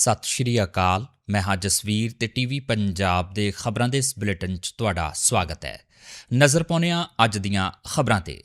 ਸਤਿ ਸ਼੍ਰੀ ਅਕਾਲ। ਮੈਂ ਹਾਂ ਜਸਵੀਰ ਤੇ ਟੀਵੀ ਪੰਜਾਬ ਦੇ ਖਬਰਾਂ ਦੇ ਇਸ ਬੁਲੇਟਿਨ 'ਚ ਤੁਹਾਡਾ ਸਵਾਗਤ ਹੈ। ਨਜ਼ਰ ਪਾਉਂਦੇ ਹਾਂ ਅੱਜ ਦੀਆਂ ਖਬਰਾਂ ਤੇ।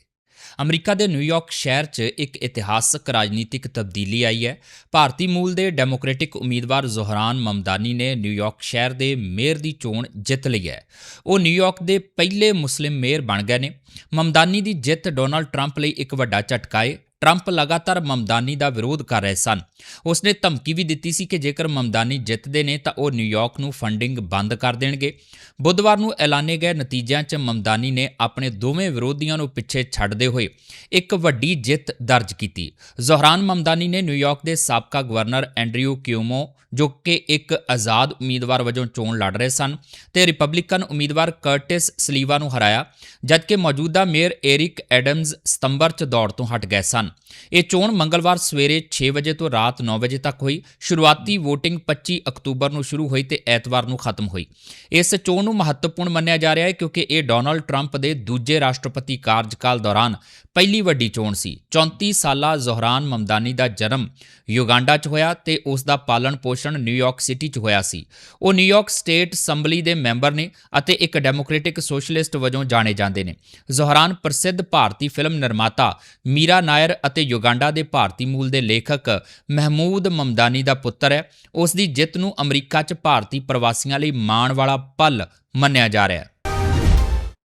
ਅਮਰੀਕਾ ਦੇ ਨਿਊਯਾਰਕ ਸ਼ਹਿਰ 'ਚ ਇੱਕ ਇਤਿਹਾਸਕ ਰਾਜਨੀਤਿਕ ਤਬਦੀਲੀ ਆਈ ਹੈ। ਭਾਰਤੀ ਮੂਲ ਦੇ ਡੈਮੋਕ੍ਰੈਟਿਕ ਉਮੀਦਵਾਰ ਜ਼ੋਹਰਾਨ ਮਮਦਾਨੀ ਨੇ ਨਿਊਯਾਰਕ ਸ਼ਹਿਰ ਦੇ ਮੇਅਰ ਦੀ ਚੋਣ ਜਿੱਤ ਲਈ ਹੈ। ਉਹ ਨਿਊਯਾਰਕ ਦੇ ਪਹਿਲੇ ਮੁਸਲਿਮ ਮੇਅਰ ਬਣ ਗਏ ਨੇ। ਮਮਦਾਨੀ ਦੀ ਜਿੱਤ ਡੋਨਾਲਡ ਟਰੰਪ ਲਈ ਇੱਕ ਵੱਡਾ ਝਟਕਾ ਹੈ ਟਰੰਪ ਲਗਾਤਾਰ ਮਮਦਾਨੀ ਦਾ ਵਿਰੋਧ ਕਰ ਰਹੇ ਸਨ। ਉਸ ਨੇ ਧਮਕੀ ਵੀ ਦਿੱਤੀ ਸੀ ਕਿ ਜੇਕਰ ਮਮਦਾਨੀ ਜਿੱਤਦੇ ਨੇ ਤਾਂ ਉਹ ਨਿਊਯਾਰਕ ਨੂੰ ਫੰਡਿੰਗ ਬੰਦ ਕਰ ਦੇਣਗੇ। ਬੁੱਧਵਾਰ ਨੂੰ ਐਲਾਨੇ ਗਏ ਨਤੀਜਿਆਂ 'ਚ ਮਮਦਾਨੀ ਨੇ ਆਪਣੇ ਦੋਵੇਂ ਵਿਰੋਧੀਆਂ ਨੂੰ ਪਿੱਛੇ ਛੱਡਦੇ ਹੋਏ ਇੱਕ ਵੱਡੀ ਜਿੱਤ ਦਰਜ ਕੀਤੀ। ਜ਼ੋਹਰਾਨ ਮਮਦਾਨੀ ਨੇ ਨਿਊਯਾਰਕ ਦੇ ਸਾਬਕਾ ਗਵਰਨਰ ਐਂਡਰਿਊ ਕਿਊਮੋ, ਜੋ ਕਿ ਇੱਕ ਆਜ਼ਾਦ ਉਮੀਦਵਾਰ ਵਜੋਂ ਚੋਣ ਲੜ ਰਹੇ ਸਨ, ਤੇ ਰਿਪਬਲਿਕਨ ਉਮੀਦਵਾਰ ਕਰਟਿਸ ਸਲੀਵਾ ਨੂੰ ਹਰਾਇਆ, ਜਦਕਿ ਮੌਜੂਦਾ ਮੇਅਰ ਏਰਿਕ ਐਡਮਜ਼ ਸਤੰਬਰ 'ਚ ਦੌੜ ਤੋਂ ਹਟ ਗਏ ਸਨ। ਇਹ ਚੋਣ ਮੰਗਲਵਾਰ ਸਵੇਰੇ 6 ਵਜੇ ਤੋਂ ਰਾਤ 9 ਵਜੇ ਤੱਕ ਹੋਈ। ਸ਼ੁਰੂਆਤੀ VOTING 25 ਅਕਤੂਬਰ ਨੂੰ ਸ਼ੁਰੂ ਹੋਈ ਤੇ ਐਤਵਾਰ ਨੂੰ ਖਤਮ ਹੋਈ। ਇਸ ਚੋਣ ਨੂੰ ਮਹੱਤਵਪੂਰਨ ਮੰਨਿਆ ਜਾ ਰਿਹਾ ਹੈ ਕਿਉਂਕਿ ਇਹ ਡੋਨਲਡ ਟਰੰਪ ਦੇ ਦੂਜੇ ਰਾਸ਼ਟਰਪਤੀ ਕਾਰਜਕਾਲ ਦੌਰਾਨ ਪਹਿਲੀ ਵੱਡੀ ਚੋਣ ਸੀ। 34 ਸਾਲਾ ਜ਼ੋਹਰਾਨ ਮਮਦਾਨੀ ਦਾ ਜਨਮ ਯੁਗਾਂਡਾ 'ਚ ਹੋਇਆ ਤੇ ਉਸ ਦਾ ਪਾਲਣ ਪੋਸ਼ਣ ਨਿਊਯਾਰਕ ਸਿਟੀ 'ਚ ਹੋਇਆ ਸੀ। ਉਹ ਨਿਊਯਾਰਕ ਸਟੇਟ ਅਸੈਂਬਲੀ ਦੇ ਮੈਂਬਰ ਨੇ ਅਤੇ ਇੱਕ ਡੈਮੋਕ੍ਰੈਟਿਕ ਸੋਸ਼ਲਿਸਟ ਵਜੋਂ ਜਾਣੇ ਜਾਂਦੇ ਨੇ। ਜ਼ੋਹਰਾਨ ਪ੍ਰਸਿੱਧ ਭਾਰਤੀ ਫਿਲਮ ਨਿਰਮਾਤਾ ਮੀਰਾ ਨਾਇਰ ਅਤੇ ਯੁਗਾਂਡਾ ਦੇ ਭਾਰਤੀ ਮੂਲ ਦੇ ਲੇਖਕ ਮਹਿਮੂਦ ਮਮਦਾਨੀ ਦਾ ਪੁੱਤਰ ਹੈ। ਉਸ ਦੀ ਜਿੱਤ ਨੂੰ ਅਮਰੀਕਾ 'ਚ ਭਾਰਤੀ ਪ੍ਰਵਾਸੀਆਂ ਲਈ ਮਾਣ ਵਾਲਾ ਪਲ ਮੰਨਿਆ ਜਾ ਰਿਹਾ ਹੈ।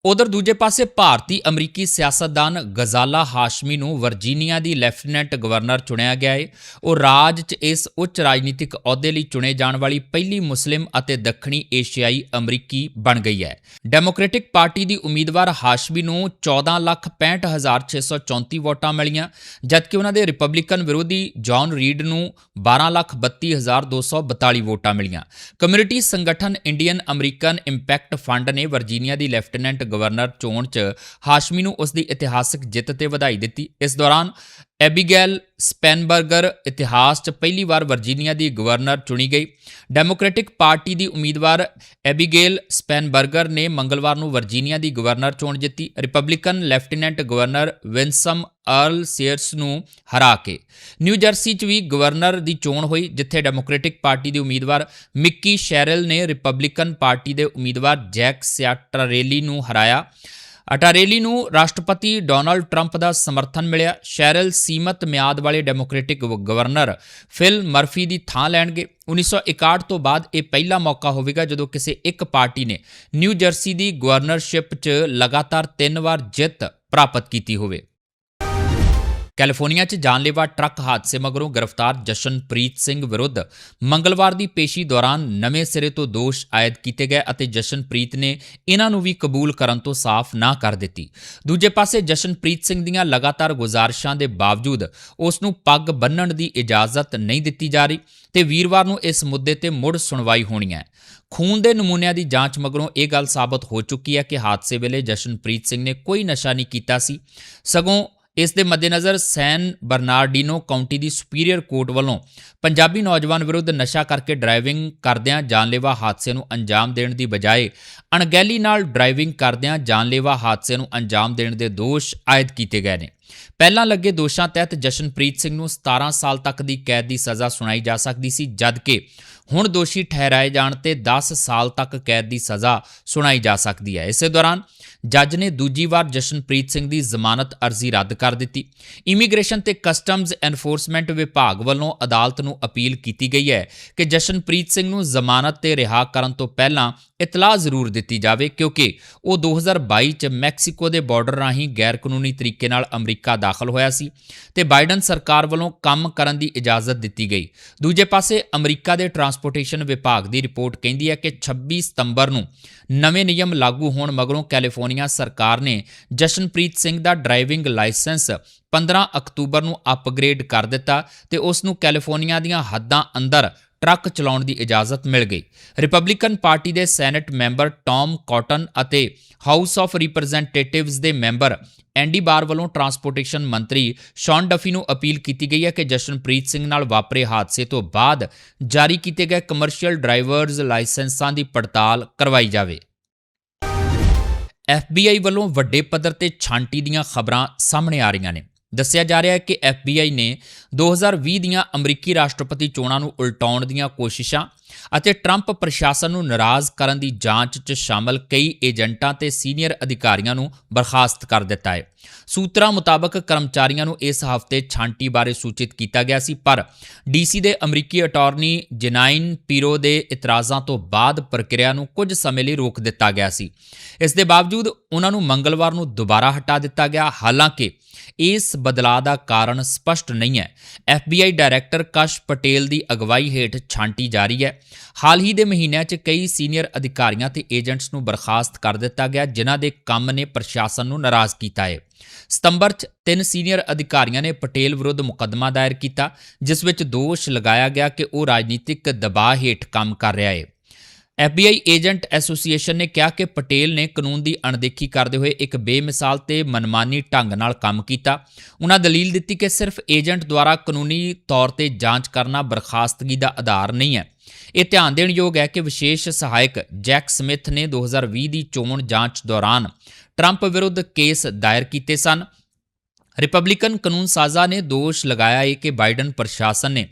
ਉਧਰ ਦੂਜੇ ਪਾਸੇ ਭਾਰਤੀ ਅਮਰੀਕੀ ਸਿਆਸਤਦਾਨ ਗਜ਼ਾਲਾ ਹਾਸ਼ਮੀ ਨੂੰ ਵਰਜੀਨੀਆ ਦੀ ਲੈਫਟੀਨੈਂਟ ਗਵਰਨਰ ਚੁਣਿਆ ਗਿਆ ਹੈ ਉਹ ਰਾਜ 'ਚ ਇਸ ਉੱਚ ਰਾਜਨੀਤਿਕ ਅਹੁਦੇ ਲਈ ਚੁਣੇ ਜਾਣ ਵਾਲੀ ਪਹਿਲੀ ਮੁਸਲਿਮ ਅਤੇ ਦੱਖਣੀ ਏਸ਼ੀਆਈ ਅਮਰੀਕੀ ਬਣ ਗਈ ਹੈ। ਡੈਮੋਕ੍ਰੈਟਿਕ ਪਾਰਟੀ ਦੀ ਉਮੀਦਵਾਰ ਹਾਸ਼ਮੀ ਨੂੰ 14,65,634 ਵੋਟਾਂ ਮਿਲੀਆਂ ਜਦਕਿ ਉਹਨਾਂ ਦੇ ਰਿਪਬਲਿਕਨ ਵਿਰੋਧੀ ਜੌਨ ਰੀਡ ਨੂੰ 12,32,242 ਵੋਟਾਂ ਮਿਲੀਆਂ। ਕਮਿਊਨਿਟੀ ਸੰਗਠਨ ਇੰਡੀਅਨ ਅਮਰੀਕਨ ਇੰਪੈਕਟ ਫੰਡ ਨੇ ਵਰਜੀਨੀਆ ਦੀ ਲੈਫਟੀਨੈਂਟ ਗਵਰਨਰ ਚੋਣ 'ਚ ਹਾਸ਼ਮੀ ਨੂੰ ਉਸ ਦੀ ਇਤਿਹਾਸਕ ਜਿੱਤ ਤੇ ਵਧਾਈ ਦਿੱਤੀ। ਇਸ ਦੌਰਾਨ ਐਬੀਗੇਲ ਸਪੈਨਬਰਗਰ ਇਤਿਹਾਸ 'ਚ ਪਹਿਲੀ ਵਾਰ ਵਰਜੀਨੀਆ ਦੀ ਗਵਰਨਰ ਚੁਣੀ ਗਈ। ਡੈਮੋਕ੍ਰੈਟਿਕ ਪਾਰਟੀ ਦੀ ਉਮੀਦਵਾਰ ਐਬੀਗੇਲ ਸਪੈਨਬਰਗਰ ਨੇ ਮੰਗਲਵਾਰ ਨੂੰ ਵਰਜੀਨੀਆ ਦੀ ਗਵਰਨਰ ਚੋਣ ਜਿੱਤੀ। Republican lieutenant governor Winsome Earle Sears ਨੂੰ ਹਰਾ ਕੇ ਨਿਊ ਜਰਸੀ 'ਚ ਵੀ ਗਵਰਨਰ ਦੀ ਚੋਣ ਹੋਈ, ਜਿੱਥੇ ਡੈਮੋਕ੍ਰੈਟਿਕ ਪਾਰਟੀ ਦੇ ਉਮੀਦਵਾਰ ਮਿੱਕੀ ਸ਼ੈਰਲ ਨੇ ਰਿਪਬਲਿਕਨ ਪਾਰਟੀ ਦੇ ਉਮੀਦਵਾਰ ਜੈਕ ਸਿਆਟਰੇਲੀ ਨੂੰ ਹਰਾਇਆ। ਅਟਾਰੇਲੀ ਨੂੰ ਰਾਸ਼ਟਰਪਤੀ ਡੋਨਾਲਡ ਟਰੰਪ ਦਾ ਸਮਰਥਨ ਮਿਲਿਆ। ਸ਼ੈਰਲ ਸੀਮਤ ਮਿਆਦ ਵਾਲੇ ਡੈਮੋਕ੍ਰੈਟਿਕ ਗਵਰਨਰ ਫਿਲ ਮਰਫੀ ਦੀ ਥਾਂ ਲੈਣਗੇ। 1961 ਤੋਂ ਬਾਅਦ ਇਹ ਪਹਿਲਾ ਮੌਕਾ ਹੋਵੇਗਾ ਜਦੋਂ ਕਿਸੇ ਇੱਕ ਪਾਰਟੀ ਨੇ ਨਿਊ ਜਰਸੀ ਦੀ ਗਵਰਨਰਸ਼ਿਪ 'ਚ ਲਗਾਤਾਰ ਤਿੰਨ ਵਾਰ ਜਿੱਤ ਪ੍ਰਾਪਤ ਕੀਤੀ ਹੋਵੇ। ਕੈਲੀਫੋਰਨੀਆ 'ਚ ਜਾਨਲੇਵਾ ਟਰੱਕ ਹਾਦਸੇ ਮਗਰੋਂ ਗ੍ਰਿਫਤਾਰ ਜਸ਼ਨਪ੍ਰੀਤ ਸਿੰਘ ਵਿਰੁੱਧ ਮੰਗਲਵਾਰ ਦੀ ਪੇਸ਼ੀ ਦੌਰਾਨ ਨਵੇਂ ਸਿਰੇ ਤੋਂ ਦੋਸ਼ ਆਇਦ ਕੀਤੇ ਗਏ ਅਤੇ ਜਸ਼ਨਪ੍ਰੀਤ ਨੇ ਇਹਨਾਂ ਨੂੰ ਵੀ ਕਬੂਲ ਕਰਨ ਤੋਂ ਸਾਫ਼ ਨਾ ਕਰ ਦਿੱਤੀ। ਦੂਜੇ ਪਾਸੇ ਜਸ਼ਨਪ੍ਰੀਤ ਸਿੰਘ ਦੀਆਂ ਲਗਾਤਾਰ ਗੁਜ਼ਾਰਿਸ਼ਾਂ ਦੇ ਬਾਵਜੂਦ ਉਸ ਨੂੰ ਪੱਗ ਬੰਨਣ ਦੀ ਇਜਾਜ਼ਤ ਨਹੀਂ ਦਿੱਤੀ ਜਾ ਰਹੀ ਤੇ ਵੀਰਵਾਰ ਨੂੰ ਇਸ ਮੁੱਦੇ ਤੇ ਮੁੜ ਸੁਣਵਾਈ ਹੋਣੀ ਹੈ। ਖੂਨ ਦੇ ਨਮੂਨਿਆਂ ਦੀ ਜਾਂਚ ਮਗਰੋਂ ਇਹ ਗੱਲ ਸਾਬਤ ਹੋ ਚੁੱਕੀ ਹੈ ਕਿ ਹਾਦਸੇ ਵੇਲੇ ਜਸ਼ਨਪ੍ਰੀਤ ਸਿੰਘ ਨੇ ਕੋਈ ਨਸ਼ਾ ਨਹੀਂ ਕੀਤਾ ਸੀ। ਸਗੋਂ ਇਸ ਦੇ ਮੱਦੇਨਜ਼ਰ ਸੈਨ ਬਰਨਾਰਡੀਨੋ ਕਾਉਂਟੀ ਦੀ ਸੁਪੀਰੀਅਰ ਕੋਰਟ ਵੱਲੋਂ ਪੰਜਾਬੀ ਨੌਜਵਾਨ ਵਿਰੁੱਧ ਨਸ਼ਾ ਕਰਕੇ ਡਰਾਈਵਿੰਗ ਕਰਦਿਆਂ ਜਾਨਲੇਵਾ ਹਾਦਸੇ ਨੂੰ ਅੰਜਾਮ ਦੇਣ ਦੀ ਬਜਾਏ ਅਣਗਹਿਲੀ ਨਾਲ ਡਰਾਈਵਿੰਗ ਕਰਦਿਆਂ ਜਾਨਲੇਵਾ ਹਾਦਸੇ ਨੂੰ ਅੰਜਾਮ ਦੇਣ ਦੇ ਦੋਸ਼ ਆਇਦ ਕੀਤੇ ਗਏ ਨੇ। ਪਹਿਲਾਂ ਲੱਗੇ ਦੋਸ਼ਾਂ ਤਹਿਤ ਜਸ਼ਨਪ੍ਰੀਤ ਸਿੰਘ ਨੂੰ 17 ਸਾਲ ਤੱਕ ਦੀ ਕੈਦ ਦੀ ਸਜ਼ਾ ਸੁਣਾਈ ਜਾ ਸਕਦੀ ਸੀ, ਜਦਕਿ ਹੁਣ ਦੋਸ਼ੀ ਠਹਿਰਾਏ ਜਾਣ ਤੇ 10 ਸਾਲ ਤੱਕ ਕੈਦ ਦੀ ਸਜ਼ਾ ਸੁਣਾਈ ਜਾ ਸਕਦੀ ਹੈ। ਇਸੇ ਦੌਰਾਨ ਜੱਜ ਨੇ ਦੂਜੀ ਵਾਰ ਜਸ਼ਨਪ੍ਰੀਤ ਸਿੰਘ ਦੀ ਜ਼ਮਾਨਤ ਅਰਜ਼ੀ ਰੱਦ ਕਰ ਦਿੱਤੀ। ਇਮੀਗ੍ਰੇਸ਼ਨ ਤੇ ਕਸਟਮਜ਼ ਐਨਫੋਰਸਮੈਂਟ ਵਿਭਾਗ ਵੱਲੋਂ ਅਦਾਲਤ ਨੂੰ ਅਪੀਲ ਕੀਤੀ ਗਈ ਹੈ ਕਿ ਜਸ਼ਨਪ੍ਰੀਤ ਸਿੰਘ ਨੂੰ ਜ਼ਮਾਨਤ ਤੇ ਰਿਹਾ ਕਰਨ ਤੋਂ ਪਹਿਲਾਂ ਇਤਲਾਹ ਜ਼ਰੂਰ ਦਿੱਤੀ ਜਾਵੇ ਕਿਉਂਕਿ ਉਹ 2022 ਚ ਮੈਕਸੀਕੋ ਦੇ ਬਾਰਡਰ ਰਾਹੀਂ ਗੈਰ ਕਾਨੂੰਨੀ ਤਰੀਕੇ ਨਾਲ ਅਮਰੀਕਾ ਦਾਖਲ ਹੋਇਆ ਸੀ ਤੇ ਬਾਈਡਨ ਸਰਕਾਰ ਵੱਲੋਂ ਕੰਮ ਕਰਨ ਦੀ ਇਜਾਜ਼ਤ ਦਿੱਤੀ ਗਈ। ਦੂਜੇ ਪਾਸੇ ਅਮਰੀਕਾ ਦੇ ਟਰਾਂਸਪੋਰਟੇਸ਼ਨ ਵਿਭਾਗ ਦੀ ਰਿਪੋਰਟ ਕਹਿੰਦੀ ਹੈ ਕਿ 26 ਸਤੰਬਰ ਨੂੰ ਨਵੇਂ ਨਿਯਮ ਲਾਗੂ ਹੋਣ ਮਗਰੋਂ ਕੈਲੀਫੋਰਨੀਆ ਸਰਕਾਰ ਨੇ ਜਸ਼ਨਪ੍ਰੀਤ ਸਿੰਘ ਦਾ ਡਰਾਈਵਿੰਗ ਲਾਇਸੈਂਸ 15 ਅਕਤੂਬਰ ਨੂੰ ਅਪਗ੍ਰੇਡ ਕਰ ਦਿੱਤਾ ਤੇ ਉਸ ਨੂੰ ਕੈਲੀਫੋਰਨੀਆ ਦੀਆਂ ਹੱਦਾਂ ਅੰਦਰ ਟਰੱਕ ਚਲਾਉਣ ਦੀ ਇਜਾਜ਼ਤ ਮਿਲ ਗਈ। ਰਿਪਬਲਿਕਨ ਪਾਰਟੀ ਦੇ ਸੈਨੇਟ ਮੈਂਬਰ ਟੌਮ ਕਾਟਨ ਅਤੇ ਹਾਊਸ ਆਫ ਰਿਪਰੈਜ਼ੈਂਟੇਟਿਵਜ਼ ਦੇ ਮੈਂਬਰ ਐਂਡੀ ਬਾਰ ਵੱਲੋਂ ਟਰਾਂਸਪੋਰਟੇਸ਼ਨ ਮੰਤਰੀ ਸ਼ੌਨ ਡਫੀ ਨੂੰ ਅਪੀਲ ਕੀਤੀ ਗਈ ਹੈ ਕਿ ਜਸ਼ਨਪ੍ਰੀਤ ਸਿੰਘ ਨਾਲ ਵਾਪਰੇ ਹਾਦਸੇ ਤੋਂ ਬਾਅਦ ਜਾਰੀ ਕੀਤੇ ਗਏ ਕਮਰਸ਼ੀਅਲ ਡਰਾਈਵਰਜ਼ ਲਾਇਸੈਂਸਾਂ ਦੀ ਪੜਤਾਲ ਕਰਵਾਈ ਜਾਵੇ। FBI ਵੱਲੋਂ ਵੱਡੇ ਪੱਧਰ ਤੇ ਛਾਂਟੀ ਦੀਆਂ ਖਬਰਾਂ ਸਾਹਮਣੇ ਆ ਰਹੀਆਂ ਨੇ। ਦੱਸਿਆ ਜਾ ਰਿਹਾ ਹੈ ਕਿ FBI ਨੇ 2020 ਦੀਆਂ ਅਮਰੀਕੀ ਰਾਸ਼ਟਰਪਤੀ ਚੋਣਾਂ ਨੂੰ ਉਲਟਾਉਣ ਦੀਆਂ ਕੋਸ਼ਿਸ਼ਾਂ ਅਤੇ ਟਰੰਪ ਪ੍ਰਸ਼ਾਸਨ ਨੂੰ ਨਾਰਾਜ਼ ਕਰਨ ਦੀ ਜਾਂਚ 'ਚ ਸ਼ਾਮਲ ਕਈ ਏਜੰਟਾਂ ਤੇ ਸੀਨੀਅਰ ਅਧਿਕਾਰੀਆਂ ਨੂੰ ਬਰਖਾਸਤ ਕਰ ਦਿੱਤਾ ਹੈ। ਸੂਤਰਾਂ ਮੁਤਾਬਕ ਕਰਮਚਾਰੀਆਂ ਨੂੰ ਇਸ ਹਫ਼ਤੇ ਛਾਂਟੀ ਬਾਰੇ ਸੂਚਿਤ ਕੀਤਾ ਗਿਆ ਸੀ, ਪਰ ਡੀਸੀ ਦੇ ਅਮਰੀਕੀ ਅਟਾਰਨੀ ਜਨਾਈਨ ਪੀਰੋ ਦੇ ਇਤਰਾਜ਼ਾਂ ਤੋਂ ਬਾਅਦ ਪ੍ਰਕਿਰਿਆ ਨੂੰ ਕੁਝ ਸਮੇਂ ਲਈ ਰੋਕ ਦਿੱਤਾ ਗਿਆ ਸੀ। ਇਸ ਦੇ ਬਾਵਜੂਦ ਉਹਨਾਂ ਨੂੰ ਮੰਗਲਵਾਰ ਨੂੰ ਦੁਬਾਰਾ ਹਟਾ ਦਿੱਤਾ ਗਿਆ, ਹਾਲਾਂਕਿ ਇਸ ਬਦਲਾਅ ਦਾ ਕਾਰਨ ਸਪਸ਼ਟ ਨਹੀਂ ਹੈ। FBI ਡਾਇਰੈਕਟਰ ਕਸ਼ ਪਟੇਲ ਦੀ ਅਗਵਾਈ ਹੇਠ ਛਾਂਟੀ ਜਾਰੀ ਹੈ। ਹਾਲ ਹੀ ਦੇ ਮਹੀਨਿਆਂ 'ਚ ਕਈ ਸੀਨੀਅਰ ਅਧਿਕਾਰੀਆਂ ਤੇ ਏਜੰਟਸ ਨੂੰ ਬਰਖਾਸਤ ਕਰ ਦਿੱਤਾ ਗਿਆ, ਜਿਨ੍ਹਾਂ ਦੇ ਕੰਮ ਨੇ ਪ੍ਰਸ਼ਾਸਨ ਨੂੰ ਨਾਰਾਜ਼ ਕੀਤਾ ਹੈ। ਸਤੰਬਰ 'ਚ ਤਿੰਨ ਸੀਨੀਅਰ ਅਧਿਕਾਰੀਆਂ ਨੇ ਪਟੇਲ ਵਿਰੁੱਧ ਮੁਕੱਦਮਾ ਦਾਇਰ ਕੀਤਾ, ਜਿਸ ਵਿੱਚ ਦੋਸ਼ ਲਗਾਇਆ ਗਿਆ ਕਿ ਉਹ ਰਾਜਨੀਤਿਕ ਦਬਾਅ ਹੇਠ ਕੰਮ ਕਰ ਰਿਹਾ ਹੈ। FBI ਏਜੰਟ ਐਸੋਸੀਏਸ਼ਨ ਨੇ ਕਿਹਾ ਕਿ ਪਟੇਲ ਨੇ ਕਾਨੂੰਨ ਦੀ ਅਣਦੇਖੀ ਕਰਦੇ ਹੋਏ ਇੱਕ ਬੇਮਿਸਾਲ ਤੇ ਮਨਮਾਨੀ ਢੰਗ ਨਾਲ ਕੰਮ ਕੀਤਾ। ਉਹਨਾਂ ਦਲੀਲ ਦਿੱਤੀ ਕਿ ਸਿਰਫ ਏਜੰਟ ਦੁਆਰਾ ਕਾਨੂੰਨੀ ਤੌਰ ਤੇ ਜਾਂਚ ਕਰਨਾ ਬਰਖਾਸਤਗੀ ਦਾ ਆਧਾਰ ਨਹੀਂ ਹੈ। ਇਹ ਧਿਆਨ ਦੇਣ ਯੋਗ ਹੈ ਕਿ ਵਿਸ਼ੇਸ਼ ਸਹਾਇਕ ਜੈਕ ਸਮਿਥ ਨੇ 2020 ਦੀ ਚੋਣ ਜਾਂਚ ਦੌਰਾਨ ਟਰੰਪ ਵਿਰੁੱਧ ਕੇਸ ਦਾਇਰ ਕੀਤੇ ਸਨ। ਰਿਪਬਲਿਕਨ ਕਾਨੂੰਨ ਸਾਜ਼ਾ ਨੇ ਦੋਸ਼ ਲਗਾਇਆ ਹੈ ਕਿ ਬਾਈਡਨ ਪ੍ਰਸ਼ਾਸਨ ਨੇ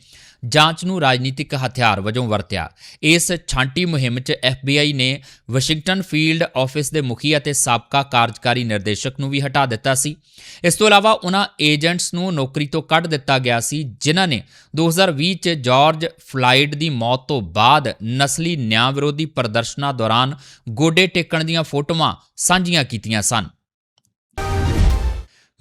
ਜਾਂਚ ਨੂੰ ਰਾਜਨੀਤਿਕ ਹਥਿਆਰ ਵਜੋਂ ਵਰਤਿਆ। ਇਸ ਛਾਂਟੀ ਮੁਹਿੰਮ 'ਚ FBI ਨੇ ਵਾਸ਼ਿੰਗਟਨ ਫੀਲਡ ਆਫਿਸ ਦੇ ਮੁਖੀ ਅਤੇ ਸਾਬਕਾ ਕਾਰਜਕਾਰੀ ਨਿਰਦੇਸ਼ਕ ਨੂੰ ਵੀ ਹਟਾ ਦਿੱਤਾ ਸੀ। ਇਸ ਤੋਂ ਇਲਾਵਾ ਉਹਨਾਂ ਏਜੰਟਸ ਨੂੰ ਨੌਕਰੀ ਤੋਂ ਕੱਢ ਦਿੱਤਾ ਗਿਆ ਸੀ, ਜਿਨ੍ਹਾਂ ਨੇ 2020 'ਚ ਜਾਰਜ ਫਲਾਈਡ ਦੀ ਮੌਤ ਤੋਂ ਬਾਅਦ ਨਸਲੀ ਨਿਆਂ ਵਿਰੋਧੀ ਪ੍ਰਦਰਸ਼ਨਾਂ ਦੌਰਾਨ ਗੋਡੇ ਟੇਕਣ ਦੀਆਂ ਫੋਟੋਆਂ ਸਾਂਝੀਆਂ ਕੀਤੀਆਂ ਸਨ।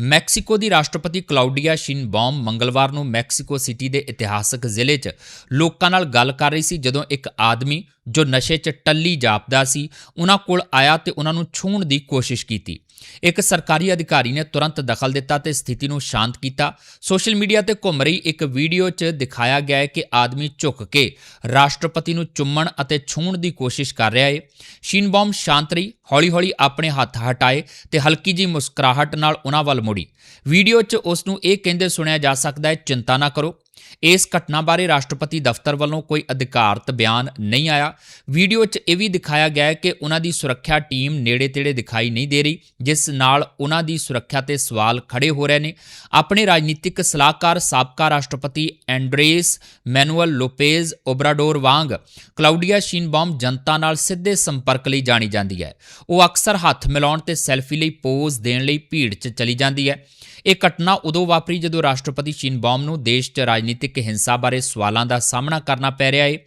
ਮੈਕਸੀਕੋ ਦੀ ਰਾਸ਼ਟਰਪਤੀ ਕਲਾਉਡੀਆ ਸ਼ਿਨਬੌਮ ਮੰਗਲਵਾਰ ਨੂੰ ਮੈਕਸੀਕੋ ਸਿਟੀ ਦੇ ਇਤਿਹਾਸਕ ਜ਼ਿਲ੍ਹੇ 'ਚ ਲੋਕਾਂ ਨਾਲ ਗੱਲ ਕਰ ਰਹੀ ਸੀ, ਜਦੋਂ ਇੱਕ ਆਦਮੀ ਜੋ ਨਸ਼ੇ 'ਚ ਟੱਲੀ ਜਾਪਦਾ ਸੀ, ਉਹਨਾਂ ਕੋਲ ਆਇਆ ਤੇ ਉਹਨਾਂ ਨੂੰ ਛੂਹਣ ਦੀ ਕੋਸ਼ਿਸ਼ ਕੀਤੀ। ਇੱਕ ਸਰਕਾਰੀ ਅਧਿਕਾਰੀ ਨੇ ਤੁਰੰਤ ਦਖਲ ਦਿੱਤਾ ਤੇ ਸਥਿਤੀ ਨੂੰ ਸ਼ਾਂਤ ਕੀਤਾ। ਸੋਸ਼ਲ ਮੀਡੀਆ ਤੇ ਘੁੰਮ ਰਹੀ ਇੱਕ ਵੀਡੀਓ 'ਚ ਦਿਖਾਇਆ ਗਿਆ ਹੈ ਕਿ ਆਦਮੀ ਝੁੱਕ ਕੇ ਰਾਸ਼ਟਰਪਤੀ ਨੂੰ ਚੁੰਮਣ ਅਤੇ ਛੂਹਣ ਦੀ ਕੋਸ਼ਿਸ਼ ਕਰ ਰਿਹਾ ਹੈ। ਸ਼ਿਨਬੌਮ ਸ਼ਾਂਤ ਰਹੀ, ਹੌਲੀ-ਹੌਲੀ ਆਪਣੇ ਹੱਥ ਹਟਾਏ ਤੇ ਹਲਕੀ ਜੀ ਮੁਸਕਰਾਹਟ ਨਾਲ ਉਹਨਾਂ ਵੱਲ ਮੁੜੀ। ਵੀਡੀਓ 'ਚ ਉਸ ਨੂੰ ਇਹ ਕਹਿੰਦੇ ਸੁਣਿਆ ਜਾ ਸਕਦਾ ਹੈ ਚਿੰਤਾ ਨਾ ਕਰੋ। ਇਸ ਘਟਨਾ ਬਾਰੇ ਰਾਸ਼ਟਰਪਤੀ ਦਫ਼ਤਰ ਵੱਲੋਂ ਕੋਈ ਅਧਿਕਾਰਤ ਬਿਆਨ ਨਹੀਂ ਆਇਆ। ਵੀਡੀਓ 'ਚ ਇਹ ਵੀ ਦਿਖਾਇਆ ਗਿਆ ਹੈ ਕਿ ਉਹਨਾਂ ਦੀ ਸੁਰੱਖਿਆ ਟੀਮ ਨੇੜੇ-ਤੇੜੇ ਦਿਖਾਈ ਨਹੀਂ ਦੇ ਰਹੀ, ਜਿਸ ਨਾਲ ਉਹਨਾਂ ਦੀ ਸੁਰੱਖਿਆ ਤੇ ਸਵਾਲ ਖੜੇ ਹੋ ਰਹੇ ਨੇ। ਆਪਣੇ ਰਾਜਨੀਤਿਕ ਸਲਾਹਕਾਰ ਸਾਬਕਾ ਰਾਸ਼ਟਰਪਤੀ ਐਂਡਰੇਸ ਮੈਨੂਅਲ ਲੋਪੇਜ਼ ਓਬਰਾਡੋਰ ਵਾਂਗ ਕਲਾਉਡੀਆ ਸ਼ੀਨਬੌਮ ਜਨਤਾ ਨਾਲ ਸਿੱਧੇ ਸੰਪਰਕ ਲਈ ਜਾਣੀ ਜਾਂਦੀ ਹੈ। ਉਹ ਅਕਸਰ ਹੱਥ ਮਿਲਾਉਣ ਤੇ ਸੈਲਫੀ ਲਈ ਪੋਜ਼ ਦੇਣ ਲਈ ਭੀੜ 'ਚ ਚਲੀ ਜਾਂਦੀ ਹੈ। ਇਹ ਘਟਨਾ ਉਦੋਂ ਵਾਪਰੀ ਜਦੋਂ ਰਾਸ਼ਟਰਪਤੀ ਸ਼ਿਨਬੌਮ ਨੂੰ ਦੇਸ਼ 'ਚ ਰਾਜ ਰਾਜਨੀਤਿਕ ਹਿੰਸਾ ਬਾਰੇ ਸਵਾਲਾਂ ਦਾ ਸਾਹਮਣਾ ਕਰਨਾ ਪੈ ਰਿਹਾ ਹੈ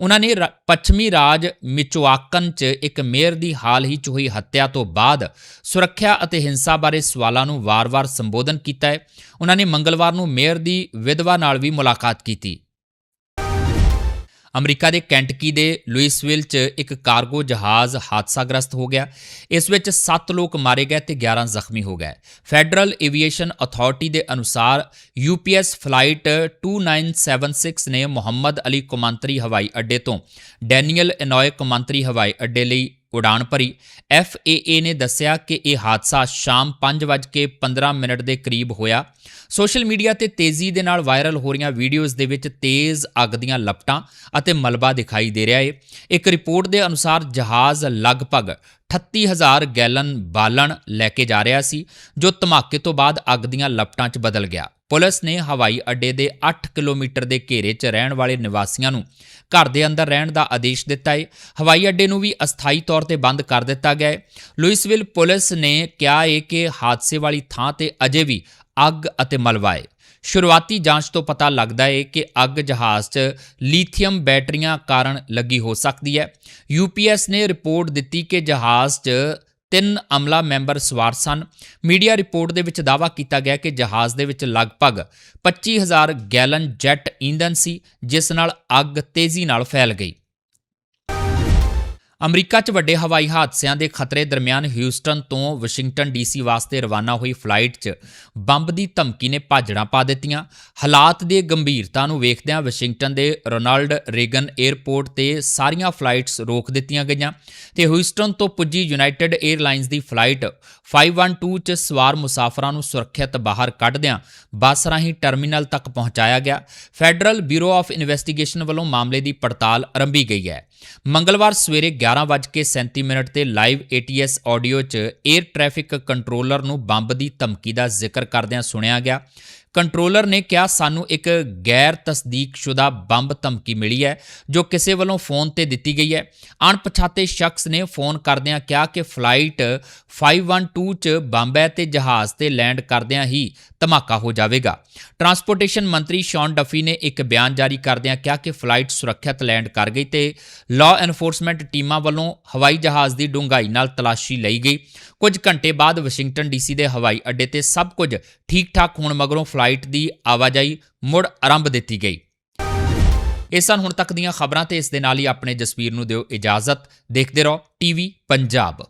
ਉਹਨਾਂ ਨੇ ਰਾ- ਪੱਛਮੀ ਰਾਜ ਮਿਚੁਆਕਨ 'ਚ ਇੱਕ ਮੇਅਰ ਦੀ ਹਾਲ ਹੀ 'ਚ ਹੋਈ ਹੱਤਿਆ ਤੋਂ ਬਾਅਦ ਸੁਰੱਖਿਆ ਅਤੇ ਹਿੰਸਾ ਬਾਰੇ ਸਵਾਲਾਂ ਨੂੰ ਵਾਰ-ਵਾਰ ਸੰਬੋਧਨ ਕੀਤਾ ਹੈ ਉਹਨਾਂ ਨੇ ਮੰਗਲਵਾਰ ਨੂੰ ਮੇਅਰ ਦੀ ਵਿਧਵਾ ਨਾਲ ਵੀ ਮੁਲਾਕਾਤ ਕੀਤੀ। ਅਮਰੀਕਾ ਦੇ ਕੈਂਟਕੀ ਦੇ ਲੁਈਸਵਿਲ 'ਚ ਇੱਕ ਕਾਰਗੋ ਜਹਾਜ਼ ਹਾਦਸਾਗ੍ਰਸਤ ਹੋ ਗਿਆ। ਇਸ ਵਿੱਚ 7 ਲੋਕ ਮਾਰੇ ਗਏ ਤੇ 11 ਜ਼ਖਮੀ ਹੋ ਗਏ। ਫੈਡਰਲ ਏਵੀਏਸ਼ਨ ਅਥਾਰਟੀ ਦੇ ਅਨੁਸਾਰ ਯੂਪੀਐਸ ਫਲਾਈਟ 2976 ਨੇ ਮੁਹੰਮਦ ਅਲੀ ਕੌਮਾਂਤਰੀ ਹਵਾਈ ਅੱਡੇ ਤੋਂ ਡੈਨੀਅਲ ਇਨੋਏ ਕੌਮਾਂਤਰੀ ਹਵਾਈ ਅੱਡੇ ਲਈ ਉਡਾਣ ਭਰੀ। FAA ਨੇ ਦੱਸਿਆ ਕਿ ਇਹ ਹਾਦਸਾ ਸ਼ਾਮ 5:15 ਮਿੰਟ ਦੇ ਕਰੀਬ ਹੋਇਆ। ਸੋਸ਼ਲ ਮੀਡੀਆ ਤੇ ਤੇਜ਼ੀ ਦੇ ਨਾਲ ਵਾਇਰਲ ਹੋ ਰਹੀਆਂ ਵੀਡੀਓਜ਼ ਦੇ ਵਿੱਚ ਤੇਜ਼ ਅੱਗ ਦੀਆਂ ਲਪਟਾਂ ਅਤੇ ਮਲਬਾ ਦਿਖਾਈ ਦੇ ਰਿਹਾ ਹੈ ਇੱਕ ਰਿਪੋਰਟ ਦੇ ਅਨੁਸਾਰ ਜਹਾਜ਼ ਲਗਭਗ 38000 ਗੈਲਨ ਬਾਲਣ ਲੈ ਕੇ ਜਾ ਰਿਹਾ ਸੀ, ਜੋ ਧਮਾਕੇ ਤੋਂ ਬਾਅਦ ਅੱਗ ਦੀਆਂ ਲਪਟਾਂ 'ਚ ਬਦਲ ਗਿਆ। ਪੁਲਿਸ ਨੇ ਹਵਾਈ ਅੱਡੇ ਦੇ 8 ਕਿਲੋਮੀਟਰ ਦੇ ਘੇਰੇ 'ਚ ਰਹਿਣ ਵਾਲੇ ਨਿਵਾਸੀਆਂ ਨੂੰ ਘਰ ਦੇ ਅੰਦਰ ਰਹਿਣ ਦਾ ਆਦੇਸ਼ ਦਿੱਤਾ ਹੈ ਹਵਾਈ ਅੱਡੇ ਨੂੰ ਵੀ ਅਸਥਾਈ ਤੌਰ ਤੇ ਬੰਦ ਕਰ ਦਿੱਤਾ ਗਿਆ ਹੈ ਲੁਈਸਵਿਲ ਪੁਲਿਸ ਨੇ ਕਿਹਾ ਹੈ ਕਿ ਹਾਦਸੇ ਵਾਲੀ ਥਾਂ ਤੇ ਅਜੇ ਵੀ ਅੱਗ ਅਤੇ ਮਲਬਾ ਹੈ ਸ਼ੁਰੂਆਤੀ ਜਾਂਚ ਤੋਂ ਪਤਾ ਲੱਗਦਾ ਹੈ ਕਿ ਅੱਗ ਜਹਾਜ਼ 'ਚ ਲੀਥੀਅਮ ਬੈਟਰੀਆਂ ਕਾਰਨ ਲੱਗੀ ਹੋ ਸਕਦੀ ਹੈ। ਯੂਪੀਐਸ ਨੇ ਰਿਪੋਰਟ ਦਿੱਤੀ ਕਿ ਜਹਾਜ਼ 'ਚ ਤਿੰਨ ਅਮਲਾ ਮੈਂਬਰ ਸਵਾਰ ਸਨ। ਮੀਡੀਆ ਰਿਪੋਰਟ ਦੇ ਵਿੱਚ ਦਾਅਵਾ ਕੀਤਾ ਗਿਆ ਕਿ ਜਹਾਜ਼ ਦੇ ਵਿੱਚ ਲਗਭਗ 25000 ਗੈਲਨ ਜੈਟ ਈਂਧਨ ਸੀ, ਜਿਸ ਨਾਲ ਅੱਗ ਤੇਜ਼ੀ ਨਾਲ ਫੈਲ ਗਈ। ਅਮਰੀਕਾ 'ਚ ਵੱਡੇ ਹਵਾਈ ਹਾਦਸਿਆਂ ਦੇ ਖਤਰੇ ਦਰਮਿਆਨ ਹਿਊਸਟਨ ਤੋਂ ਵਾਸ਼ਿੰਗਟਨ ਡੀਸੀ ਵਾਸਤੇ ਰਵਾਨਾ ਹੋਈ ਫਲਾਈਟ 'ਚ ਬੰਬ ਦੀ ਧਮਕੀ ਨੇ ਭਾਜੜਾਂ ਪਾ ਦਿੱਤੀਆਂ। ਹਾਲਾਤ ਦੀ ਗੰਭੀਰਤਾ ਨੂੰ ਵੇਖਦਿਆਂ ਵਾਸ਼ਿੰਗਟਨ ਦੇ ਰੋਨਾਲਡ ਰੇਗਨ 에ਅਰਪੋਰਟ ਤੇ ਸਾਰੀਆਂ ਫਲਾਈਟਸ ਰੋਕ ਦਿੱਤੀਆਂ ਗਈਆਂ ਤੇ ਹਿਊਸਟਨ ਤੋਂ ਪੁੱਜੀ ਯੂਨਾਈਟਿਡ 에ਅਰਲਾਈਨਸ ਦੀ ਫਲਾਈਟ 512 'ਚ ਸਵਾਰ ਮੁਸਾਫਰਾਂ ਨੂੰ ਸੁਰੱਖਿਅਤ ਬਾਹਰ ਕੱਢਦਿਆਂ ਬੱਸ ਰਾਹੀਂ ਟਰਮੀਨਲ ਤੱਕ ਪਹੁੰਚਾਇਆ ਗਿਆ। ਫੈਡਰਲ ਬਿਊਰੋ ਆਫ ਇਨਵੈਸਟੀਗੇਸ਼ਨ ਵੱਲੋਂ ਮਾਮਲੇ ਦੀ ਪੜਤਾਲ ਆਰੰਭੀ ਗਈ ਹੈ। ਮੰਗਲਵਾਰ ਸਵੇਰੇ 11:37 ਮਿੰਟ ਤੇ ਲਾਈਵ ATS ਆਡੀਓ 'ਚ 에ਅਰ ਟ੍ਰੈਫਿਕ ਕੰਟਰੋਲਰ ਨੂੰ ਬੰਬ ਦੀ ਧਮਕੀ ਦਾ ਜ਼ਿਕਰ ਕਰਦਿਆਂ ਸੁਣਿਆ ਗਿਆ। ਕੰਟਰੋਲਰ ਨੇ ਕਿਹਾ, ਸਾਨੂੰ ਇੱਕ ਗੈਰ ਤਸਦੀਕਸ਼ੁਦਾ ਬੰਬ ਧਮਕੀ ਮਿਲੀ ਹੈ, ਜੋ ਕਿਸੇ ਵੱਲੋਂ ਫੋਨ ਤੇ ਦਿੱਤੀ ਗਈ ਹੈ। ਅਣਪਛਾਤੇ ਸ਼ਖਸ ਨੇ ਫੋਨ ਕਰਦਿਆਂ ਕਿਹਾ ਕਿ ਫਲਾਈਟ 512 ਚ ਬੰਬ ਹੈ ਤੇ ਜਹਾਜ਼ ਤੇ ਲੈਂਡ ਕਰਦਿਆਂ ਹੀ ਧਮਾਕਾ ਹੋ ਜਾਵੇਗਾ। ਟਰਾਂਸਪੋਰਟੇਸ਼ਨ ਮੰਤਰੀ ਸ਼ੌਨ ਡਫੀ ਨੇ ਇੱਕ ਬਿਆਨ ਜਾਰੀ ਕਰਦਿਆਂ ਕਿਹਾ ਕਿ ਫਲਾਈਟ ਸੁਰੱਖਿਅਤ ਲੈਂਡ ਕਰ ਗਈ ਤੇ ਲਾਅ ਐਨਫੋਰਸਮੈਂਟ ਟੀਮਾਂ ਵੱਲੋਂ ਹਵਾਈ ਜਹਾਜ਼ ਦੀ ਡੂੰਘਾਈ ਨਾਲ ਤਲਾਸ਼ੀ ਲਈ ਗਈ। ਕੁਝ ਘੰਟੇ ਬਾਅਦ ਵਾਸ਼ਿੰਗਟਨ ਡੀਸੀ ਦੇ ਹਵਾਈ ਅੱਡੇ ਤੇ ਸਭ ਕੁਝ ਠੀਕ-ਠਾਕ ਹੋਣ ਮਗਰੋਂ ਫਲਾਈਟ ਦੀ ਆਵਾਜਾਈ ਮੁੜ ਆਰੰਭ ਦਿੱਤੀ ਗਈ। ਇਹ ਸਨ ਹੁਣ ਤੱਕ ਦੀਆਂ ਖਬਰਾਂ ਤੇ ਇਸ ਦੇ ਨਾਲ ਹੀ ਆਪਣੇ ਜਸਵੀਰ ਨੂੰ ਦਿਓ ਇਜਾਜ਼ਤ। ਦੇਖਦੇ ਰਹੋ, ਟੀਵੀ ਪੰਜਾਬ।